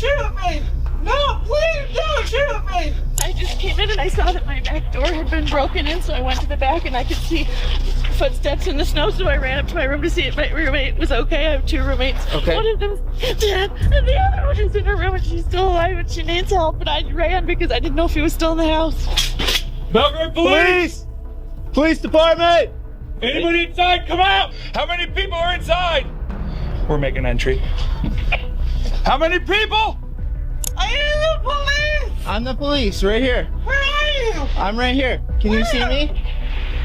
shoot me! No, please don't shoot me! I just came in and I saw that my back door had been broken in, so I went to the back and I could see footsteps in the snow, so I ran up to my room to see if my roommate was okay. I have two roommates. Okay. One of them's dead, and the other one is in her room and she's still alive and she needs help. And I ran because I didn't know if he was still in the house. Belgrade Police! Police! Police department! Anybody inside? Come out! How many people are inside? We're making entry. How many people? I am the police! I'm the police, right here. Where are you? I'm right here. Can you see me?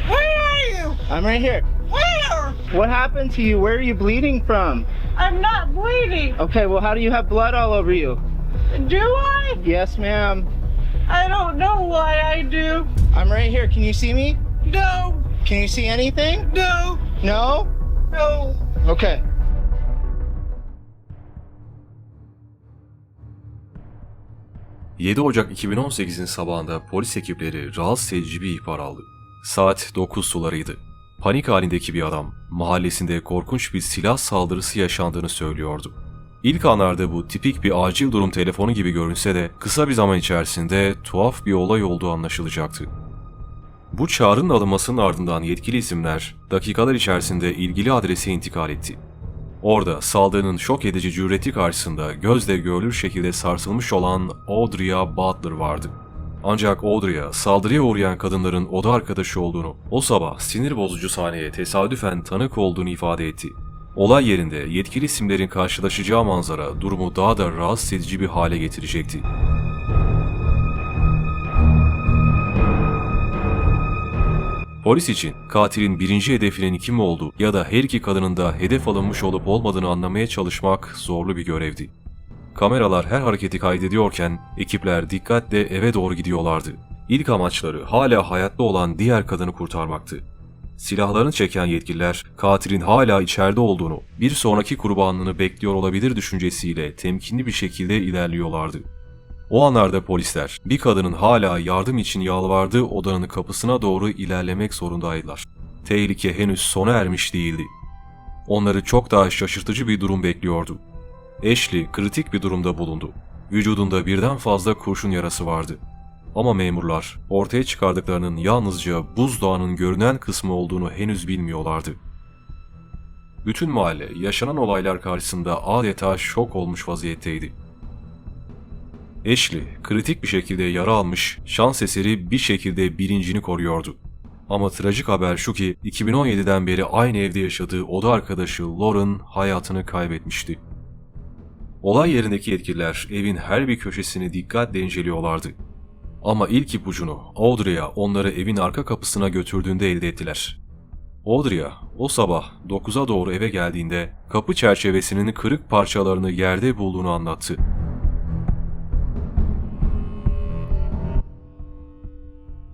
Where are you? I'm right here. Where? What happened to you? Where are you bleeding from? I'm not bleeding. Okay, well, how do you have blood all over you? Do I? Yes, ma'am. I don't know why I do. I'm right here. Can you see me? No, Can you see anything? no, No? no. Okay. ...7 Ocak 2018'in sabahında polis ekipleri rahatsız edici bir ihbar aldı. Saat 9 sularıydı. Panik halindeki bir adam mahallesinde korkunç bir silah saldırısı yaşandığını söylüyordu. İlk anlarda bu tipik bir acil durum telefonu gibi görünse de kısa bir zaman içerisinde tuhaf bir olay olduğu anlaşılacaktı. Bu çağrının alınmasının ardından yetkili isimler dakikalar içerisinde ilgili adrese intikal etti. Orada saldırının şok edici cüreti karşısında gözle görülür şekilde sarsılmış olan Audrey'a Butler vardı. Ancak Audrey'a saldırıya uğrayan kadınların oda arkadaşı olduğunu, o sabah sinir bozucu sahneye tesadüfen tanık olduğunu ifade etti. Olay yerinde yetkili isimlerin karşılaşacağı manzara durumu daha da rahatsız edici bir hale getirecekti. Polis için katilin birinci hedefinin kim olduğu ya da her iki kadının da hedef alınmış olup olmadığını anlamaya çalışmak zorlu bir görevdi. Kameralar her hareketi kaydediyorken ekipler dikkatle eve doğru gidiyorlardı. İlk amaçları hala hayatta olan diğer kadını kurtarmaktı. Silahlarını çeken yetkililer katilin hala içeride olduğunu, bir sonraki kurbanını bekliyor olabilir düşüncesiyle temkinli bir şekilde ilerliyorlardı. O anlarda polisler bir kadının hala yardım için yalvardığı odanın kapısına doğru ilerlemek zorundaydılar. Tehlike henüz sona ermiş değildi. Onları çok daha şaşırtıcı bir durum bekliyordu. Ashley kritik bir durumda bulundu. Vücudunda birden fazla kurşun yarası vardı. Ama memurlar ortaya çıkardıklarının yalnızca buzdağının görünen kısmı olduğunu henüz bilmiyorlardı. Bütün mahalle yaşanan olaylar karşısında adeta şok olmuş vaziyetteydi. Ashley kritik bir şekilde yara almış, şans eseri bir şekilde bilincini koruyordu. Ama trajik haber şu ki 2017'den beri aynı evde yaşadığı oda arkadaşı Lauren hayatını kaybetmişti. Olay yerindeki yetkililer evin her bir köşesini dikkatle inceliyorlardı. Ama ilk ipucunu Audrey'a onları evin arka kapısına götürdüğünde elde ettiler. Audrey'a o sabah 9'a doğru eve geldiğinde kapı çerçevesinin kırık parçalarını yerde bulduğunu anlattı.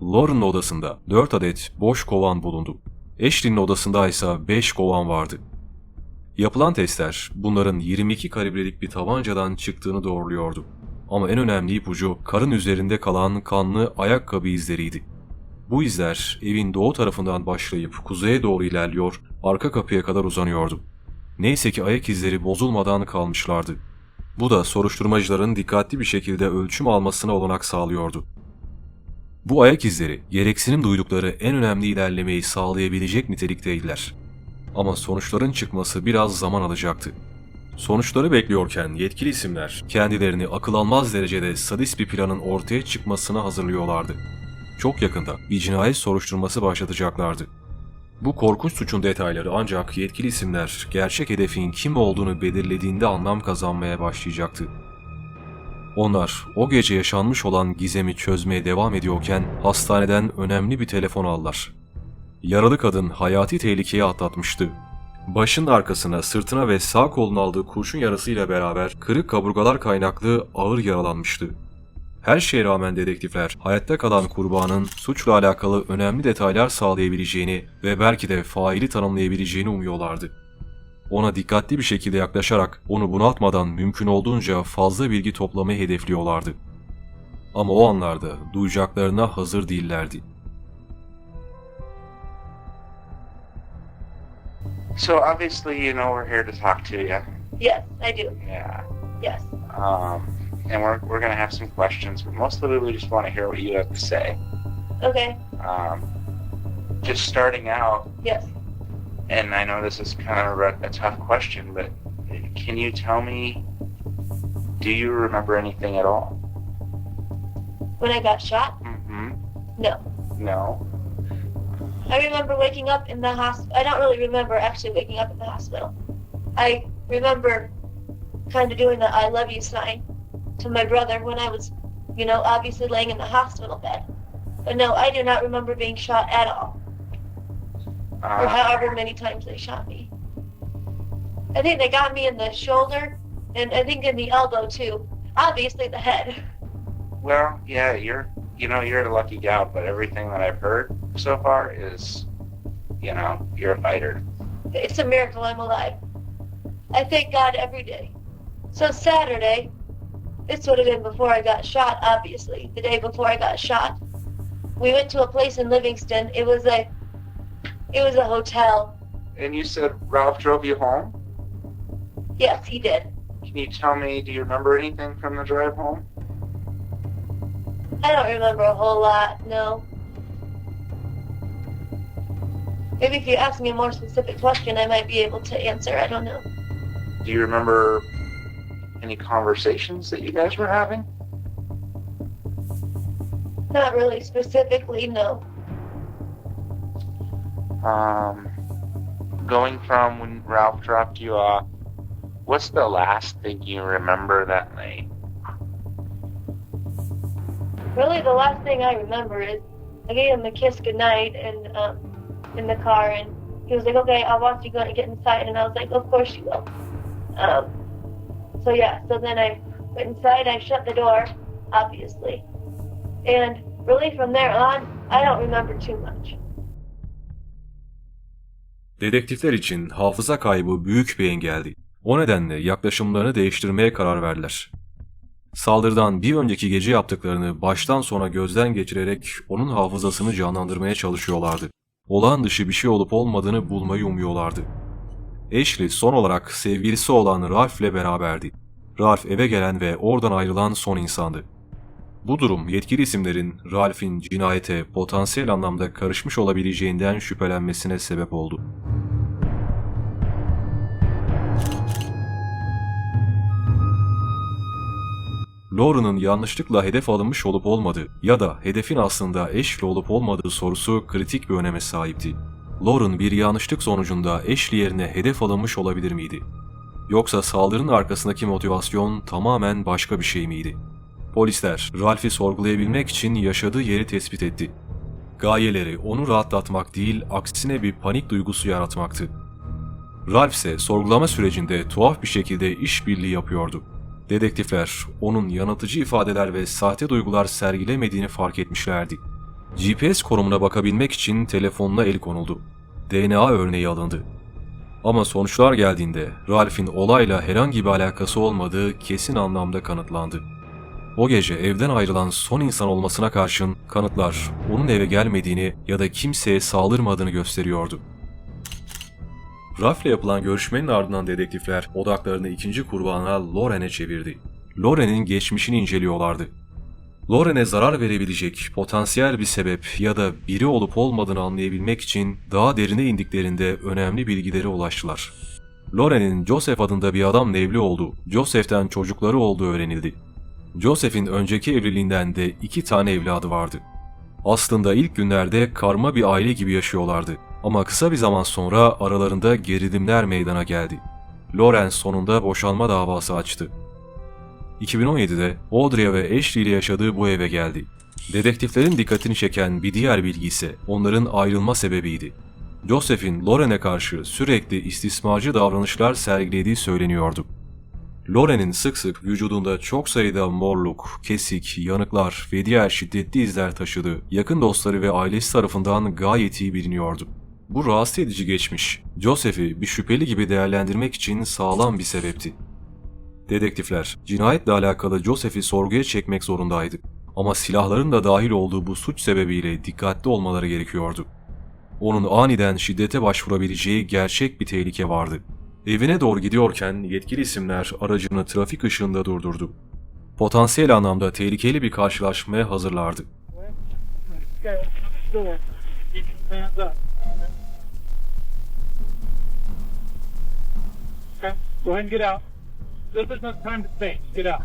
Lauren'ın odasında 4 adet boş kovan bulundu. Ashley'nin odasında ise 5 kovan vardı. Yapılan testler bunların 22 kalibrelik bir tabancadan çıktığını doğruluyordu. Ama en önemli ipucu karın üzerinde kalan kanlı ayakkabı izleriydi. Bu izler evin doğu tarafından başlayıp kuzeye doğru ilerliyor, arka kapıya kadar uzanıyordu. Neyse ki ayak izleri bozulmadan kalmışlardı. Bu da soruşturmacıların dikkatli bir şekilde ölçüm almasına olanak sağlıyordu. Bu ayak izleri gereksinim duydukları en önemli ilerlemeyi sağlayabilecek nitelikteydiler. Ama sonuçların çıkması biraz zaman alacaktı. Sonuçları bekliyorken yetkili isimler kendilerini akıl almaz derecede sadist bir planın ortaya çıkmasına hazırlıyorlardı. Çok yakında bir cinayet soruşturması başlatacaklardı. Bu korkunç suçun detayları ancak yetkili isimler gerçek hedefin kim olduğunu belirlediğinde anlam kazanmaya başlayacaktı. Onlar o gece yaşanmış olan gizemi çözmeye devam ediyorken hastaneden önemli bir telefon aldılar. Yaralı kadın hayati tehlikeyi atlatmıştı. Başın arkasına, sırtına ve sağ koluna aldığı kurşun yarasıyla beraber kırık kaburgalar kaynaklı ağır yaralanmıştı. Her şeye rağmen dedektifler hayatta kalan kurbanın suçla alakalı önemli detaylar sağlayabileceğini ve belki de faili tanımlayabileceğini umuyorlardı. Ona dikkatli bir şekilde yaklaşarak onu bunaltmadan mümkün olduğunca fazla bilgi toplamayı hedefliyorlardı. Ama o anlarda duyacaklarına hazır değillerdi. So obviously, you know, we're here to talk to you. Yes, I do. Yeah. Yes. Um, and we're, we're going to have some questions, but mostly we just want to hear what you have to say. Okay. Um, just starting out, Yes. And I know this is kind of a, a tough question, but can you tell me, do you remember anything at all? When I got shot? Mm-hmm. No. No. I remember waking up in the hospital. I don't really remember actually waking up in the hospital. I remember kind of doing the I love you sign to my brother when I was, you know, obviously laying in the hospital bed. But no, I do not remember being shot at all, or Uh, however many times they shot me. I think they got me in the shoulder, and I think in the elbow too. Obviously the head. well, yeah, you're, you know, you're a lucky gal, but everything that I've heard so far is, you know, you're a fighter. It's a miracle I'm alive. I thank God every day. So Saturday, this would have been before I got shot, obviously, the day before I got shot. We went to a place in Livingston. It was a it was a hotel. And you said Ralph drove you home? Yes, he did. Can you tell me, do you remember anything from the drive home? I don't remember a whole lot, no. Maybe if you ask me a more specific question, I might be able to answer. I don't know. Do you remember any conversations that you guys were having? Not really specifically, no. Um, going from when Ralph dropped you off, what's the last thing you remember that night? Really, the last thing I remember is I gave him a kiss goodnight and um, in the car, and he was like, "Okay, I'll watch you go and get inside," and I was like, "Of course you will." Um, so yeah, so then I went inside. I shut the door, obviously, and really from there on, I don't remember too much. Dedektifler için hafıza kaybı büyük bir engeldi. O nedenle yaklaşımlarını değiştirmeye karar verdiler. Saldırıdan bir önceki gece yaptıklarını baştan sona gözden geçirerek onun hafızasını canlandırmaya çalışıyorlardı. Olağan dışı bir şey olup olmadığını bulmayı umuyorlardı. Ashley son olarak sevgilisi olan Ralph ile beraberdi. Ralph eve gelen ve oradan ayrılan son insandı. Bu durum yetkili isimlerin Ralph'in cinayete potansiyel anlamda karışmış olabileceğinden şüphelenmesine sebep oldu. Lauren'ın yanlışlıkla hedef alınmış olup olmadığı ya da hedefin aslında Ashley olup olmadığı sorusu kritik bir öneme sahipti. Lauren bir yanlışlık sonucunda Ashley yerine hedef alınmış olabilir miydi? Yoksa saldırının arkasındaki motivasyon tamamen başka bir şey miydi? Polisler Ralph'i sorgulayabilmek için yaşadığı yeri tespit etti. Gayeleri onu rahatlatmak değil, aksine bir panik duygusu yaratmaktı. Ralph ise sorgulama sürecinde tuhaf bir şekilde işbirliği yapıyordu. Dedektifler onun yanıltıcı ifadeler ve sahte duygular sergilemediğini fark etmişlerdi. GPS konumuna bakabilmek için telefonuna el konuldu. DNA örneği alındı. Ama sonuçlar geldiğinde Ralph'in olayla herhangi bir alakası olmadığı kesin anlamda kanıtlandı. O gece evden ayrılan son insan olmasına karşın kanıtlar onun eve gelmediğini ya da kimseye saldırmadığını gösteriyordu. Ralph'le yapılan görüşmenin ardından dedektifler odaklarını ikinci kurbana Loren'e çevirdi. Loren'in geçmişini inceliyorlardı. Loren'e zarar verebilecek potansiyel bir sebep ya da biri olup olmadığını anlayabilmek için daha derine indiklerinde önemli bilgilere ulaştılar. Loren'in Joseph adında bir adamla evli olduğu, Joseph'ten çocukları olduğu öğrenildi. Joseph'in önceki evliliğinden de iki tane evladı vardı. Aslında ilk günlerde karma bir aile gibi yaşıyorlardı. Ama kısa bir zaman sonra aralarında gerilimler meydana geldi. Loren sonunda boşanma davası açtı. 2017'de Audrey ve Ashley ile yaşadığı bu eve geldi. Dedektiflerin dikkatini çeken bir diğer bilgi ise onların ayrılma sebebiydi. Joseph'in Loren'e karşı sürekli istismarcı davranışlar sergilediği söyleniyordu. Loren'in sık sık vücudunda çok sayıda morluk, kesik, yanıklar ve diğer şiddetli izler taşıdığı yakın dostları ve ailesi tarafından gayet iyi biliniyordu. Bu rahatsız edici geçmiş, Joseph'i bir şüpheli gibi değerlendirmek için sağlam bir sebepti. Dedektifler, cinayetle alakalı Joseph'i sorguya çekmek zorundaydı. Ama silahların da dahil olduğu bu suç sebebiyle dikkatli olmaları gerekiyordu. Onun aniden şiddete başvurabileceği gerçek bir tehlike vardı. Evine doğru gidiyorken yetkili isimler aracını trafik ışığında durdurdu. Potansiyel anlamda tehlikeli bir karşılaşmaya hazırlardı. Okay, door. Keep your hands up. Okay, go ahead and get out. This is not time to think. Get out.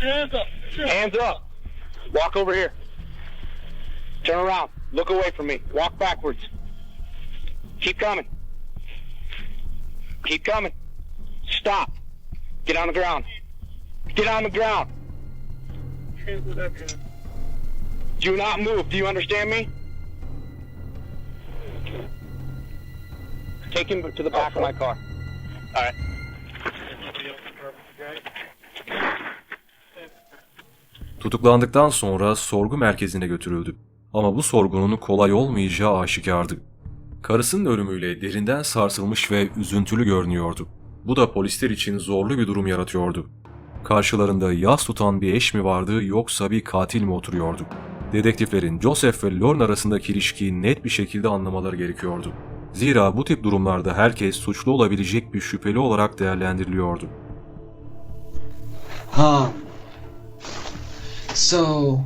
Hands up. Hands up. Walk over here. Turn around. Look away from me. Walk backwards. Keep coming. Keep coming. Stop. Get on the ground. Get on the ground. Hands up here. Do not move. Do you understand me? Take him to the back of my car. All right. Tutuklandıktan sonra sorgu merkezine götürüldü. Ama bu sorgunun kolay olmayacağı aşikardı. Karısının ölümüyle derinden sarsılmış ve üzüntülü görünüyordu. Bu da polisler için zorlu bir durum yaratıyordu. Karşılarında yas tutan bir eş mi vardı yoksa bir katil mi oturuyordu? Dedektiflerin Joseph ve Lorne arasındaki ilişkiyi net bir şekilde anlamaları gerekiyordu. Zira bu tip durumlarda herkes suçlu olabilecek bir şüpheli olarak değerlendiriliyordu. Um. So,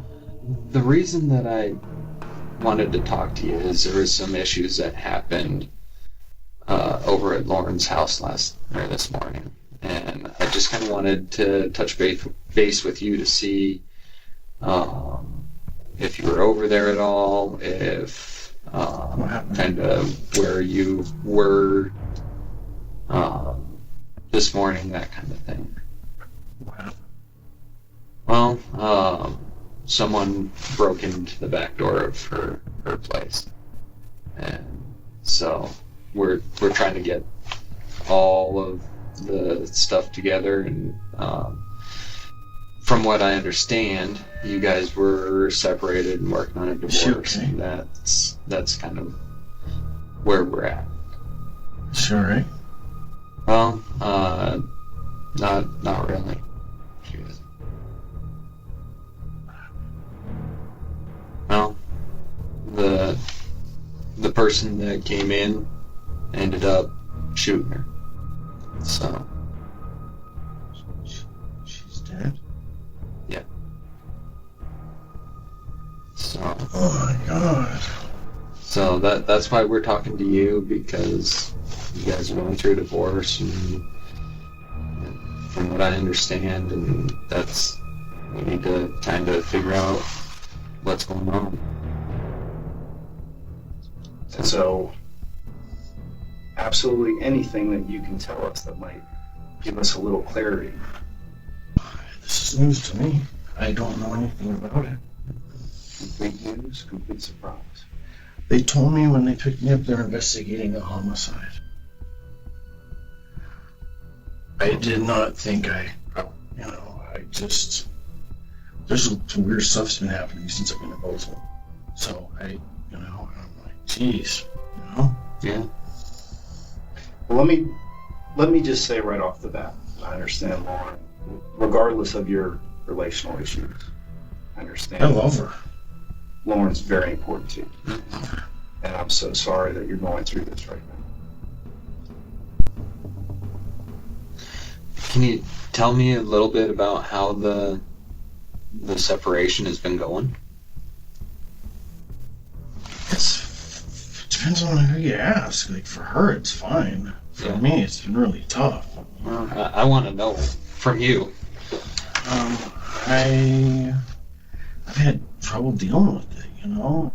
the reason that I wanted to talk to you is there was some issues that happened uh, over at Lauren's house last or this morning, and I just kind of wanted to touch base with you to see um, if you were over there at all, if um, kind of where you were um, this morning, that kind of thing. Well, um, someone broke into the back door of her her place, and so we're we're trying to get all of the stuff together. And um, from what I understand, you guys were separated and working on a divorce, Okay. and that's that's kind of where we're at. Sure, right? Well, uh, not not really. Well, the the person that came in ended up shooting her. So so that that's why we're talking to you because you guys are going through a divorce and, and from what I understand and that's we need to kind of figure out what's going on. And so, absolutely anything that you can tell us that might give us a little clarity. This is news to me. I don't know anything about it. Complete news, complete surprise. They told me when they picked me up they're investigating a homicide. I did not think I, you know, I just there's some weird stuff's been happening since I've been in Bozeman. So I, you know, I'm like, geez, you know. Yeah. Well, let me let me just say right off the bat, I understand Lauren, regardless of your relational issues. I understand. I love her. Lauren's very important to you, and I'm so sorry that you're going through this right now. Can you tell me a little bit about how the the separation has been going? It's depends on who you ask. Like for her, it's fine. For Yeah. me, it's been really tough. Well, I, I want to know from you. Um, I I've had trouble dealing with it. You know,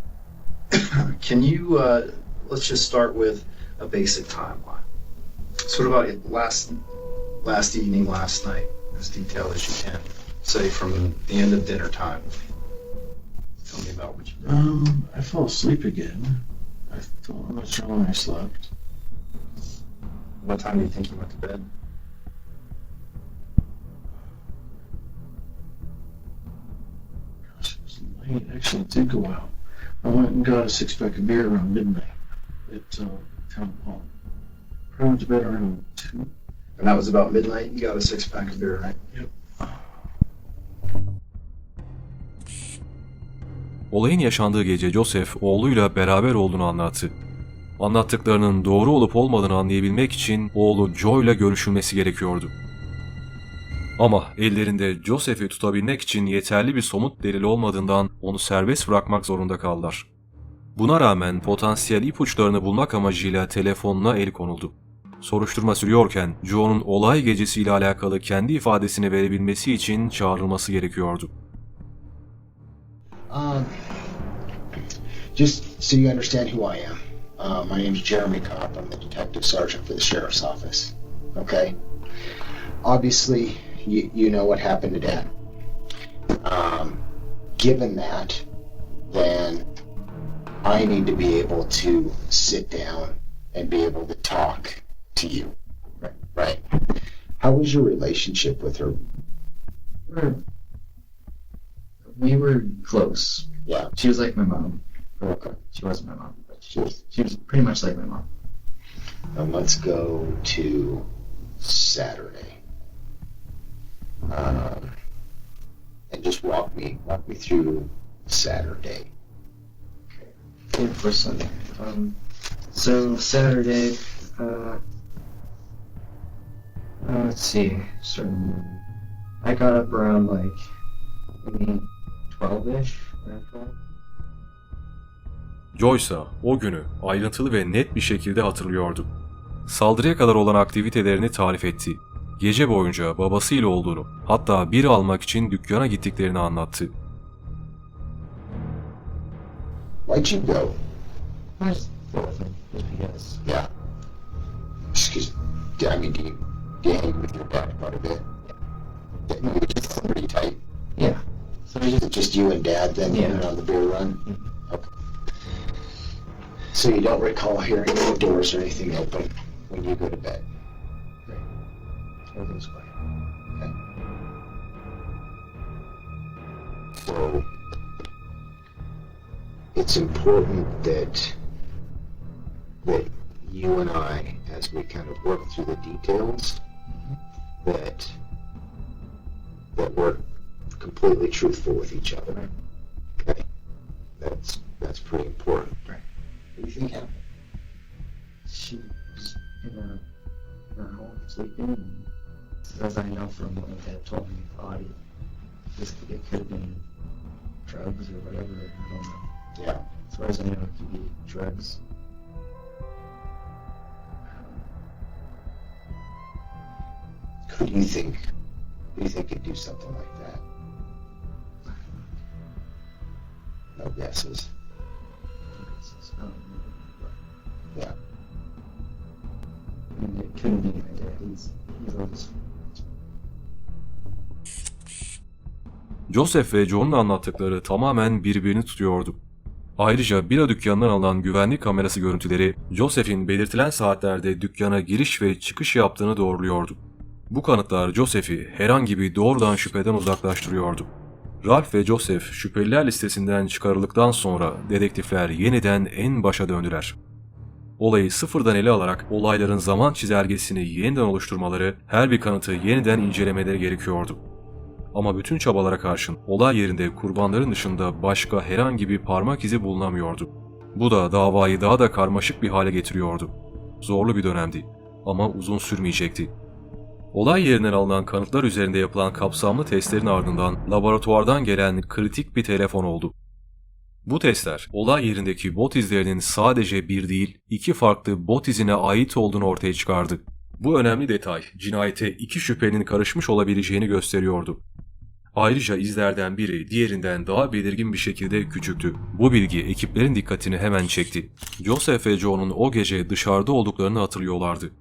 Can you, uh, let's just start with a basic timeline. Sort what about last, last evening, last night, as detailed as you can? Say from the end of dinner time. Tell me about what you did. um, I fell asleep again. I thought I'm not sure when I slept. What time do you think you went to bed? İt. Actually, it did go out. I went and got a six pack of beer around midnight at uh, town hall. I went to bed around two. And that was about midnight, you got a six pack of beer, right? Olayın yaşandığı gece Joseph oğluyla beraber olduğunu anlattı. Anlattıklarının doğru olup olmadığını anlayabilmek için oğlu Joe'yla görüşülmesi gerekiyordu. Ama ellerinde Joseph'i tutabilmek için yeterli bir somut delil olmadığından onu serbest bırakmak zorunda kaldılar. Buna rağmen potansiyel ipuçlarını bulmak amacıyla telefonuna el konuldu. Soruşturma sürüyorken Joe'nun olay gecesiyle alakalı kendi ifadesini verebilmesi için çağrılması gerekiyordu. Um, just so you understand who I am, uh, my name is Jeremy Cobb. I'm the detective sergeant for the sheriff's office. Okay. Obviously, you, you know what happened to Dad. Um, given that, then I need to be able to sit down and be able to talk to you. Right. Right. How was your relationship with her? We were close. Yeah. She was like my mom. Okay. She wasn't my mom, but she was, she was pretty much like my mom. And let's go to Saturday. Um, and just walk me walk me through Saturday. Yeah, for Sunday. Um, so Saturday, uh, uh, let's see, certain, I got up around like maybe 12-ish, around 12. Joyce o günü ayrıntılı ve net bir şekilde hatırlıyordu. Saldırıya kadar olan aktivitelerini tarif etti. Gece boyunca babasıyla olduğunu, hatta bir almak için dükkana gittiklerini anlattı. Why'd you go? I just go with him, just because. Yeah. Excuse I mean, do you, do you hang with your dad quite a bit? Yeah. You just pretty tight. Yeah. So I Is just, it just you and dad then Yeah. went on the beer run? Okay. So you don't recall hearing any doors or anything open when you go to bed? Everything's quiet. So it's important that that you and I, as we kind of work through the details, mm-hmm. that that we're completely truthful with each other. Okay, that's that's pretty important. Right. What do you think happened? She was in her, her home sleeping, as I know from what my dad told me, body, this it could have been drugs or whatever. I don't know. Yeah. As far as I know, it could be drugs. Who do you think? Do you think could do something like that? No guesses. Drugs. I don't know. Yeah. I mean, it couldn't be my dad. He's, he's always Joseph ve John'un anlattıkları tamamen birbirini tutuyordu. Ayrıca bira dükkanından alınan güvenlik kamerası görüntüleri Joseph'in belirtilen saatlerde dükkana giriş ve çıkış yaptığını doğruluyordu. Bu kanıtlar Joseph'i herhangi bir doğrudan şüpheden uzaklaştırıyordu. Ralph ve Joseph şüpheliler listesinden çıkarıldıktan sonra dedektifler yeniden en başa döndüler. Olayı sıfırdan ele alarak olayların zaman çizelgesini yeniden oluşturmaları, her bir kanıtı yeniden incelemeleri gerekiyordu. Ama bütün çabalara karşın olay yerinde kurbanların dışında başka herhangi bir parmak izi bulunamıyordu. Bu da davayı daha da karmaşık bir hale getiriyordu. Zorlu bir dönemdi ama uzun sürmeyecekti. Olay yerinden alınan kanıtlar üzerinde yapılan kapsamlı testlerin ardından laboratuvardan gelen kritik bir telefon oldu. Bu testler olay yerindeki bot izlerinin sadece bir değil iki farklı bot izine ait olduğunu ortaya çıkardı. Bu önemli detay cinayete iki şüphelinin karışmış olabileceğini gösteriyordu. Ayrıca izlerden biri diğerinden daha belirgin bir şekilde küçüktü. Bu bilgi ekiplerin dikkatini hemen çekti. Joseph ve Joe'nun o gece dışarıda olduklarını hatırlıyorlardı.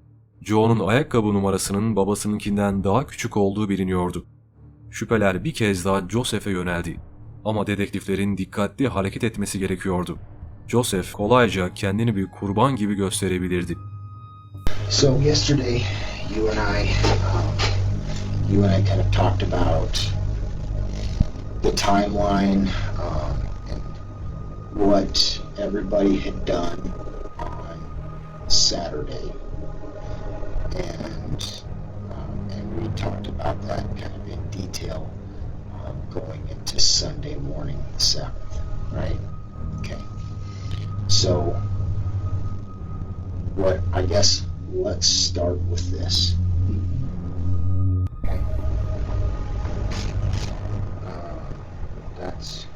Joe'nun ayakkabı numarasının babasınınkinden daha küçük olduğu biliniyordu. Şüpheler bir kez daha Joseph'e yöneldi. Ama dedektiflerin dikkatli hareket etmesi gerekiyordu. Joseph kolayca kendini bir kurban gibi gösterebilirdi. So yesterday, you and I, um, you and I kind of talked about the timeline um, and what everybody had done on Saturday, and um, and we talked about that kind of in detail um, going into Sunday morning, the seventh, right? Okay. So, what I guess let's start with this. That's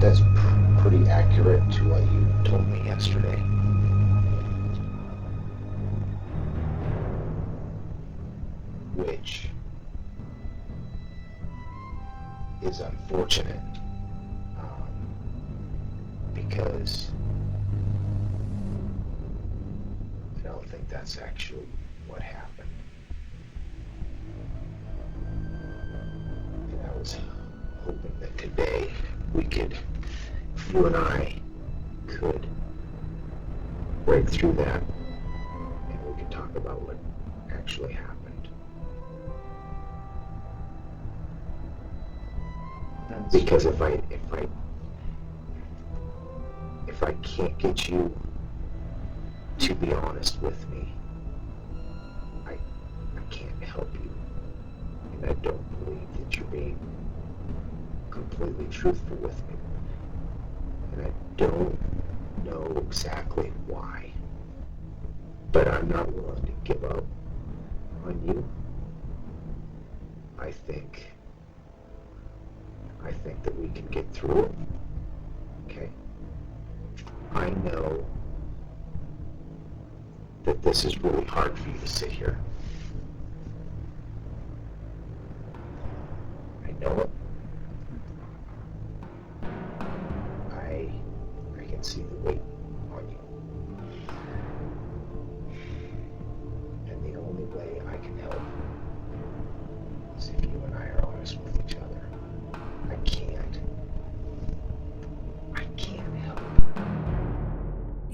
that's pr- pretty accurate to what you told me yesterday. Which is unfortunate um, because I don't think that's actually that today we could, you and I, could break through that and we could talk about what actually happened. Because if I if I if I can't get you to be honest with me, I I can't help you. And I don't believe that you're being completely truthful with me. And I don't know exactly why. But I'm not willing to give up on you. I think I think that we can get through it. Okay? I know that this is really hard for you to sit here.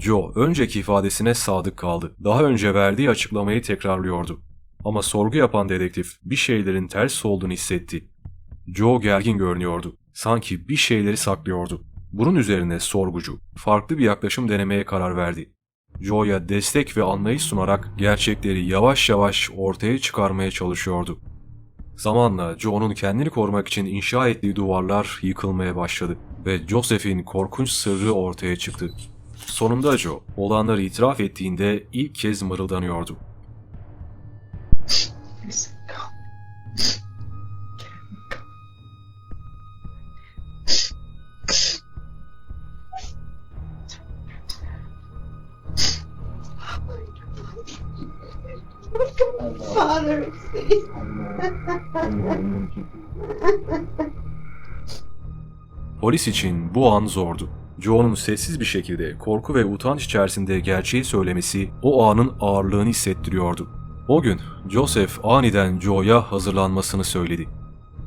Joe önceki ifadesine sadık kaldı. Daha önce verdiği açıklamayı tekrarlıyordu. Ama sorgu yapan dedektif bir şeylerin ters olduğunu hissetti. Joe gergin görünüyordu. Sanki bir şeyleri saklıyordu. Bunun üzerine sorgucu farklı bir yaklaşım denemeye karar verdi. Joe'ya destek ve anlayış sunarak gerçekleri yavaş yavaş ortaya çıkarmaya çalışıyordu. Zamanla Joe'nun kendini korumak için inşa ettiği duvarlar yıkılmaya başladı ve Joseph'in korkunç sırrı ortaya çıktı. Sonunda Joe, olanları itiraf ettiğinde ilk kez mırıldanıyordu. Polis için bu an zordu. Joe'nun sessiz bir şekilde korku ve utanç içerisinde gerçeği söylemesi o anın ağırlığını hissettiriyordu. O gün Joseph aniden Joe'ya hazırlanmasını söyledi.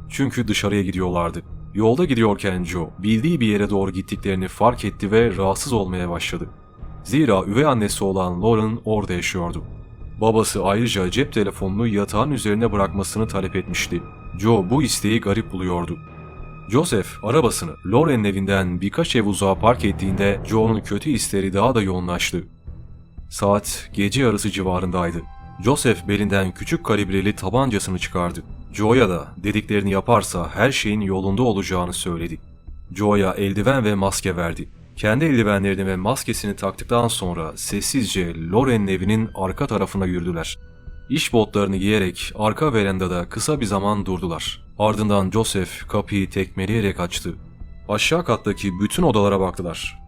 Çünkü dışarıya gidiyorlardı. Yolda gidiyorken Joe bildiği bir yere doğru gittiklerini fark etti ve rahatsız olmaya başladı. Zira üvey annesi olan Lauren orada yaşıyordu. Babası ayrıca cep telefonunu yatağın üzerine bırakmasını talep etmişti. Joe bu isteği garip buluyordu. Joseph arabasını Lauren'in evinden birkaç ev uzağa park ettiğinde Joe'nun kötü hisleri daha da yoğunlaştı. Saat gece yarısı civarındaydı. Joseph belinden küçük kalibreli tabancasını çıkardı. Joe'ya da dediklerini yaparsa her şeyin yolunda olacağını söyledi. Joe'ya eldiven ve maske verdi. Kendi eldivenlerini ve maskesini taktıktan sonra sessizce Lauren'in evinin arka tarafına yürüdüler. İş botlarını giyerek arka verandada kısa bir zaman durdular. Ardından Joseph kapıyı tekmeleyerek açtı. Aşağı kattaki bütün odalara baktılar.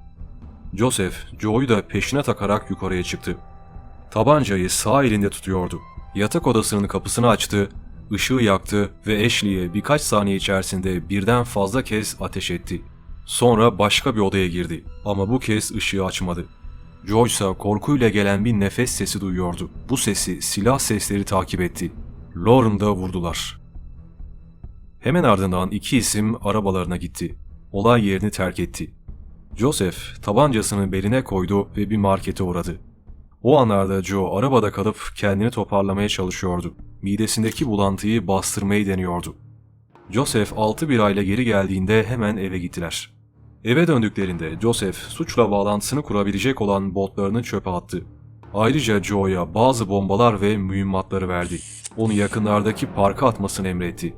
Joseph, Joe'yu da peşine takarak yukarıya çıktı. Tabancayı sağ elinde tutuyordu. Yatak odasının kapısını açtı, ışığı yaktı ve Ashley'e birkaç saniye içerisinde birden fazla kez ateş etti. Sonra başka bir odaya girdi ama bu kez ışığı açmadı. İse korkuyla gelen bir nefes sesi duyuyordu. Bu sesi silah sesleri takip etti. Lauren'da vurdular. Hemen ardından iki isim arabalarına gitti. Olay yerini terk etti. Joseph tabancasını beline koydu ve bir markete uğradı. O anlarda Joe arabada kalıp kendini toparlamaya çalışıyordu. Midesindeki bulantıyı bastırmayı deniyordu. Joseph 6 bir ayla geri geldiğinde hemen eve gittiler. Eve döndüklerinde Joseph suçla bağlantısını kurabilecek olan botlarını çöpe attı. Ayrıca Joe'ya bazı bombalar ve mühimmatları verdi. Onu yakınlardaki parka atmasını emretti.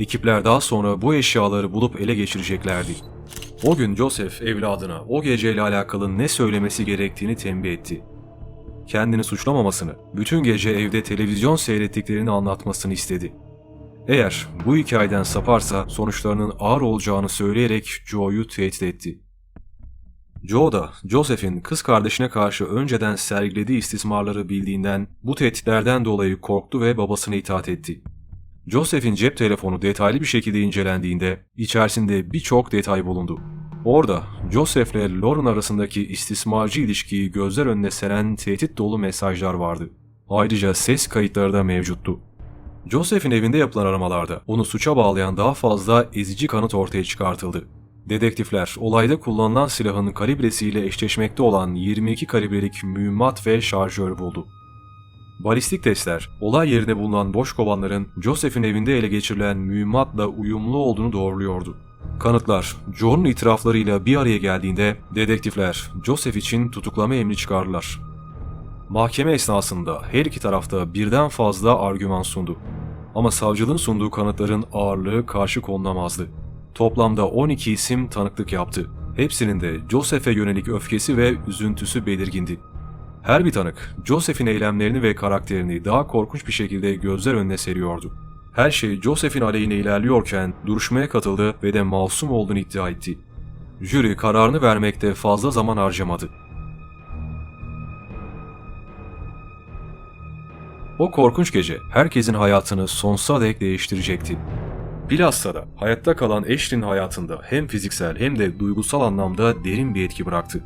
Ekipler daha sonra bu eşyaları bulup ele geçireceklerdi. O gün Joseph evladına o geceyle alakalı ne söylemesi gerektiğini tembih etti. Kendini suçlamamasını, bütün gece evde televizyon seyrettiklerini anlatmasını istedi. Eğer bu hikayeden saparsa sonuçlarının ağır olacağını söyleyerek Joe'yu tehdit etti. Joe da Joseph'in kız kardeşine karşı önceden sergilediği istismarları bildiğinden bu tehditlerden dolayı korktu ve babasına itaat etti. Joseph'in cep telefonu detaylı bir şekilde incelendiğinde içerisinde birçok detay bulundu. Orada Joseph ile Lauren arasındaki istismarcı ilişkiyi gözler önüne seren tehdit dolu mesajlar vardı. Ayrıca ses kayıtları da mevcuttu. Joseph'in evinde yapılan aramalarda onu suça bağlayan daha fazla ezici kanıt ortaya çıkartıldı. Dedektifler olayda kullanılan silahın kalibresiyle eşleşmekte olan 22 kalibrelik mühimmat ve şarjör buldu. Balistik testler, olay yerinde bulunan boş kovanların Joseph'in evinde ele geçirilen mühimmatla uyumlu olduğunu doğruluyordu. Kanıtlar, Joe'nun itiraflarıyla bir araya geldiğinde dedektifler Joseph için tutuklama emri çıkardılar. Mahkeme esnasında her iki tarafta birden fazla argüman sundu. Ama savcılığın sunduğu kanıtların ağırlığı karşı konulamazdı. Toplamda 12 isim tanıklık yaptı. Hepsinin de Joseph'e yönelik öfkesi ve üzüntüsü belirgindi. Her bir tanık, Joseph'in eylemlerini ve karakterini daha korkunç bir şekilde gözler önüne seriyordu. Her şey Joseph'in aleyhine ilerliyorken duruşmaya katıldı ve de masum olduğunu iddia etti. Jüri kararını vermekte fazla zaman harcamadı. O korkunç gece herkesin hayatını sonsuza dek değiştirecekti. Bilhassa da hayatta kalan Ashley'nin hayatında hem fiziksel hem de duygusal anlamda derin bir etki bıraktı.